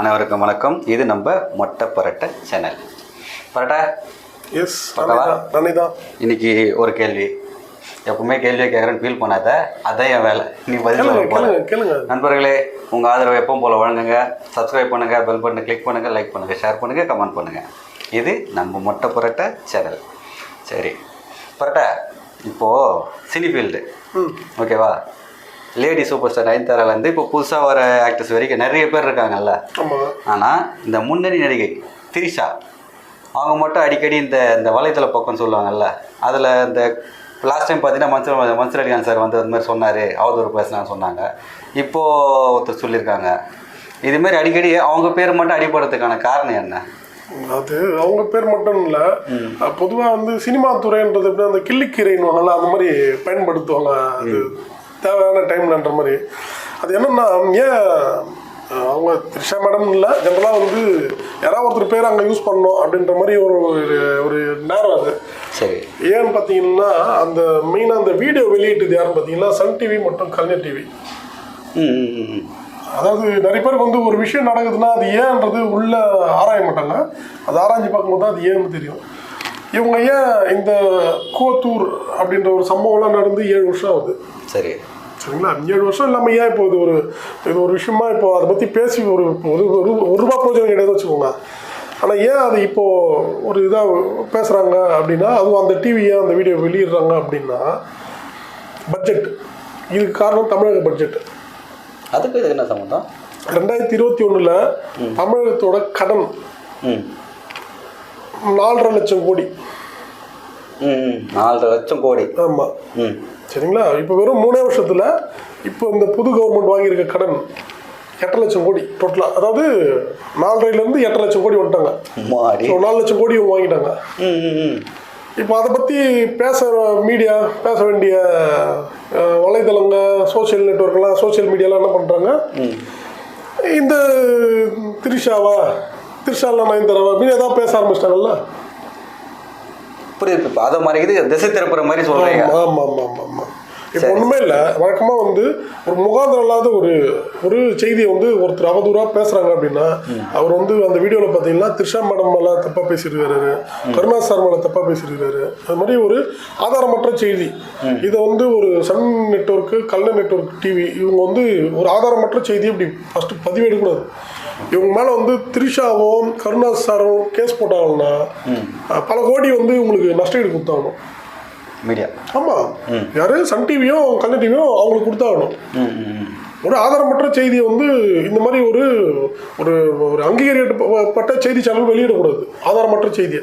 அனைவருக்கும் வணக்கம். இது நம்ம மொட்டை பரட்டை? சேனல் பரட்டை எஸ் தான் இன்னைக்கு ஒரு கேள்வி. எப்பவுமே கேள்வியை கேட்குறேன்னு ஃபீல் பண்ணாத அதான் என் வேலை. நீ பதில் நண்பர்களே உங்கள் ஆதரவு எப்பவும் போல் வழங்குங்க. சப்ஸ்கிரைப் பண்ணுங்கள் பெல் பட்டனை கிளிக் பண்ணுங்கள் லைக் பண்ணுங்கள் ஷேர் பண்ணுங்கள் கமெண்ட் பண்ணுங்கள் இது நம்ம மொட்டை புரட்டை சேனல். சரி. புரட்டை இப்போது சினி ஃபீல்டு ஓகேவா லேடி சூப்பர் ஸ்டார் நயன்தாராலேருந்து இப்போ புதுசாக வர ஆக்டர்ஸ் வரைக்கும் நிறைய பேர் இருக்காங்கல்ல. ஆனால் இந்த முன்னணி நடிகை திரிஷா அவங்க மட்டும் அடிக்கடி இந்த இந்த வலைத்தள பக்கம்னு சொல்லுவாங்கல்ல. அதில் இந்த லாஸ்ட் டைம் பார்த்தீங்கன்னா மன்சூர் மன்சூர் அலிகான் சார் வந்து அது மாதிரி சொன்னார். அவதூறு பேசினான்னு சொன்னாங்க. இப்போது ஒருத்தர் சொல்லியிருக்காங்க. இதுமாரி அடிக்கடி அவங்க பேர் மட்டும் அடிபடுறதுக்கான காரணம் என்ன? அது அவங்க பேர் மட்டும் இல்லை. பொதுவாக வந்து சினிமா துறைன்றது எப்படி அந்த கிள்ளிக்கீரைன்னு அந்த மாதிரி பயன்படுத்துவாங்க. அது தேவையான டைம்லன்ற மாதிரி. அது என்னன்னா ஏன் அவங்க த்ரிஷா மேடம் இல்லை ஜென்ரலாக வந்து யாராவது ஒருத்தர் பேர் அங்கே யூஸ் பண்ணணும் அப்படின்ற மாதிரி ஒரு ஒரு- நேரம் அது. சரி. ஏன்னு பார்த்தீங்கன்னா அந்த மெயினாக அந்த வீடியோ வெளியிட்டது யாருன்னு பார்த்தீங்கன்னா சன் டிவி மற்றும் கலைஞர் டிவி. அதாவது நிறைய பேருக்கு வந்து ஒரு விஷயம் நடக்குதுன்னா அது ஏன்றது உள்ள ஆராய மாட்டாங்க. அது ஆராய்ஞ்சு பார்க்கும்போது தான் அது ஏன்னு தெரியும். இவங்க ஏன் இந்த கோத்தூர் அப்படின்ற ஒரு சம்பவம்லாம் நடந்து ஏழு வருஷம் ஆகுது. சரி. சரிங்களா? ஏழு வருஷம் இல்லாமல் ஏன் இப்போ இது ஒரு இது ஒரு விஷயமா இப்போ அதை பற்றி பேசி ஒரு ஒரு ஒரு ரூபா பிரோஜனம் கிடையாது வச்சுக்கோங்க. ஆனால் ஏன் அது இப்போ ஒரு இதாக பேசுகிறாங்க அப்படின்னா அதுவும் அந்த டிவி ஏன் அந்த வீடியோ வெளியிடுறாங்க அப்படின்னா பட்ஜெட் இதுக்கு காரணம் தமிழக பட்ஜெட் அதுக்கு இது என்ன சம்மந்தம்? ரெண்டாயிரத்தி இருபத்தி ஒன்றில் தமிழகத்தோட கடன் நாலரை லட்சம் கோடி. நாலரை லட்சம் கோடி. ஆமாம் சரிங்களா? இப்போ வெறும் மூணே வருஷத்தில் இப்போ இந்த புது கவர்மெண்ட் வாங்கியிருக்க கடன் எட்டரை லட்சம் கோடி டோட்டலாக அதாவது நாலரைலேருந்து எட்டரை லட்சம் கோடி வந்துட்டாங்க. நாலு லட்சம் கோடி வாங்கிட்டாங்க. இப்போ அதை பற்றி பேச மீடியா பேச வேண்டிய வலைதளங்க சோஷியல் நெட்ஒர்க்லாம் சோஷியல் மீடியாலாம் என்ன பண்ணுறாங்க இந்த திரிஷாவா திரிஷாலாம் நயன்தாராவா அப்படின்னு ஏதாவது பேச ஆரம்பிச்சிட்டாங்கல்ல? புரியுது இப்போ அதை மாதிரி இது திசை திருப்புற மாதிரி சொல்கிறீங்க ஆமாம் ஆமாம் ஆமாம் ஆமாம் இப்போ ஒன்றுமே இல்லை. வழக்கமாக வந்து ஒரு முகாந்திரம் இல்லாத ஒரு ஒரு செய்தியை வந்து ஒருத்தர் அவதூறாக பேசுகிறாங்க அப்படின்னா அவர் வந்து அந்த வீடியோவில் பார்த்தீங்கன்னா த்ரிஷா மேடம் மேலே தப்பாக பேசியிருக்காரு. கருணா சார் மேலே தப்பாக பேசியிருக்காரு. அது மாதிரி ஒரு ஆதாரமற்ற செய்தி. இதை வந்து ஒரு சன் நெட்வொர்க்கு கல்ல நெட்வொர்க் டிவி இவங்க வந்து ஒரு ஆதாரமற்ற செய்தியை இப்படி ஃபஸ்ட்டு பதிவேடக்கூடாது இவங்க மேலே வந்து த்ரிஷாவும் கருணா சாரும் கேஸ் போட்டாங்கன்னா பல கோடி வந்து உங்களுக்கு நஷ்டஈடு கொடுத்தாகணும். மீடியா ஆமாம் யாரு? சன் டிவியும் கல்ல டிவியும் அவங்களுக்கு கொடுத்தாகணும். ஒரு ஆதாரமற்ற செய்தியை வந்து இந்த மாதிரி ஒரு ஒரு ஒரு அங்கீகரிக்கப்பட்ட செய்தி சேனல் வெளியிடக்கூடாது. ஆதாரமற்ற செய்தியை.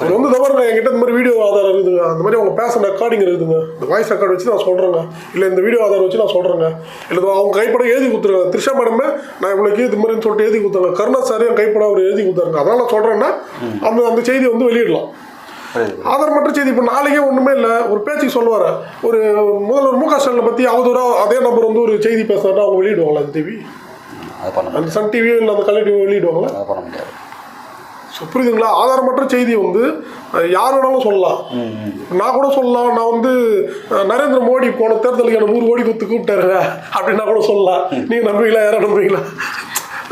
ஒரு வந்து தவிர என்கிட்ட இந்த மாதிரி வீடியோ ஆதாரம் இருக்குதுங்க. அந்த மாதிரி அவங்க பேச ரெக்கார்டிங் இருக்குதுங்க. இந்த வாய்ஸ் ரெக்கார்ட் வச்சு நான் சொல்கிறேங்க இல்லை இந்த வீடியோ ஆதாரம் வச்சு நான் சொல்கிறேங்க இல்லை அவங்க கைப்பட எழுதி கொடுத்துருக்காங்க. த்ரிஷா மேடமே நான் இவ்வளோக்கு இது மாதிரின்னு சொல்லிட்டு எழுதி கொடுத்தாங்க கருணா சார் என் கைப்பட அவர் எழுதி கொடுத்தாருங்க அதனால் நான் சொல்கிறேன்னா அந்த அந்த செய்தியை வந்து வெளியிடலாம். புரியுது. ஆதாரமற்ற செய்தி இப்போ நாளைக்கே ஒன்றுமே இல்லை. ஒரு பேச்சுக்கு சொல்லுவார். ஒரு முதல்வர் மு க ஸ்டாலினை பற்றி அவதூறாக அதே நபர் வந்து ஒரு செய்தி பேசுறாருன்னா அவங்க வெளியிடுவாங்களா அந்த டிவி அது அந்த சன் டிவி இல்லை அந்த கலை டிவி வெளியிடுவாங்களா அதை பண்ண முடியாது. ஸோ புரியுதுங்களா? ஆதாரமற்ற செய்தியை வந்து யார் வேணாலும் சொல்லலாம். நான் கூட சொல்லலாம். நான் வந்து நரேந்திர மோடி போன தேர்தலுக்கு எனக்கு நூறு கோடி கொடுத்து கூப்பிட்டாருங்க. அப்படின்னா கூட சொல்லலாம். நீங்கள் நம்புவீங்களா? யாரும் நம்புவீங்களா?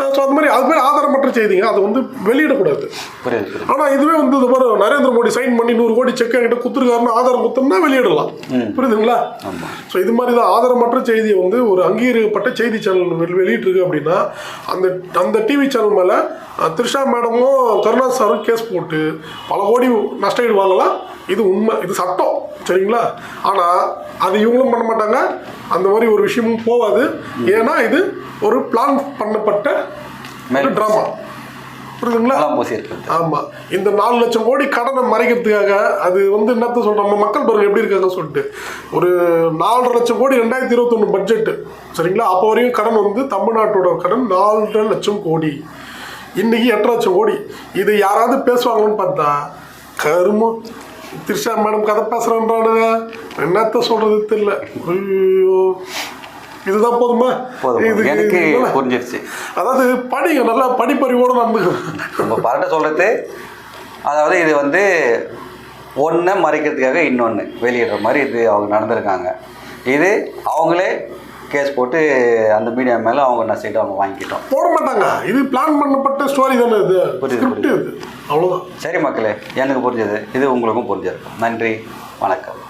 ஸோ அது மாதிரி அது பேர் ஆதாரமற்ற செய்திங்க. அதை வந்து வெளியிடக்கூடாது. புரியுது புரியுது. ஆனா இதுவே வந்து இது பாரு நரேந்திர மோடி சைன் பண்ணி நூறு கோடி செக் என்கிட்ட குத்துருக்காருன்னு ஆதாரம் குத்தோம்னா வெளியிடலாம். புரியுதுங்களா? ஸோ இது மாதிரி தான் ஆதாரமற்ற செய்தியை வந்து ஒரு அங்கீகரிக்கப்பட்ட செய்தி சேனல் வெளி- வெளியிட்டிருக்கு அப்படின்னா அந்த அந்த டிவி சேனல் மேலே த்ரிஷா மேடமும் கருணா சாரும் கேஸ் போட்டு பல கோடி நஷ்டஈடு வாங்கலாம் இது உண்மை. இது சட்டம். சரிங்களா? ஆனால் அது இவங்களும் பண்ண மாட்டாங்க. அந்த மாதிரி ஒரு விஷயமும் போகாது ஏன்னா இது ஒரு பிளான் பண்ணப்பட்ட ட்ராமா புரியுதுங்களா? எல்லாம் பூசி இருக்குது ஆமா. இந்த நாலு லட்சம் கோடி கடனை மறைக்கிறதுக்காக அது வந்து என்னத்த நம்ம மக்கள் பாருங்க எப்படி இருக்காங்கன்னு சொல்லிட்டு. ஒரு நாலரை லட்சம் கோடி ரெண்டாயிரத்தி இருபத்தொன்னு பட்ஜெட் சரிங்களா? அப்போ வரைக்கும் கடன் வந்து தமிழ்நாட்டோட கடன் நாலரை லட்சம் கோடி. இன்னைக்கு எட்டு லட்சம் கோடி இது யாராவது பேசுவாங்கன்னு பார்த்தா கருமம் திரிஷா மேடம் கதை பேசுறான்றானுங்க. என்னத்த சொல்றது தெரியல. ஐயோ. இதுதான் போதுமா? இது- எனக்கு புரிஞ்சிருச்சு. அதாவது படிங்க நல்லா படிப்பறிவோடு நடந்துக்கணும் நம்ம பரட்ட சொல்கிறது அதாவது இது வந்து ஒன்றை மறைக்கிறதுக்காக இன்னொன்று வெளியிடுற மாதிரி இது அவங்க நடந்திருக்காங்க. இது அவங்களே கேஸ் போட்டு அந்த மீடியா மேலே அவங்க நஷ்டம் அவங்க வாங்கிக்கிட்டோம். போட மாட்டாங்க. இது பிளான் பண்ணப்பட்ட ஸ்டோரி தானே இது. புரியுது, அவ்வளோதான் சரி மக்களே எனக்கு புரிஞ்சது. இது உங்களுக்கும் புரிஞ்சிருக்கும். நன்றி வணக்கம்.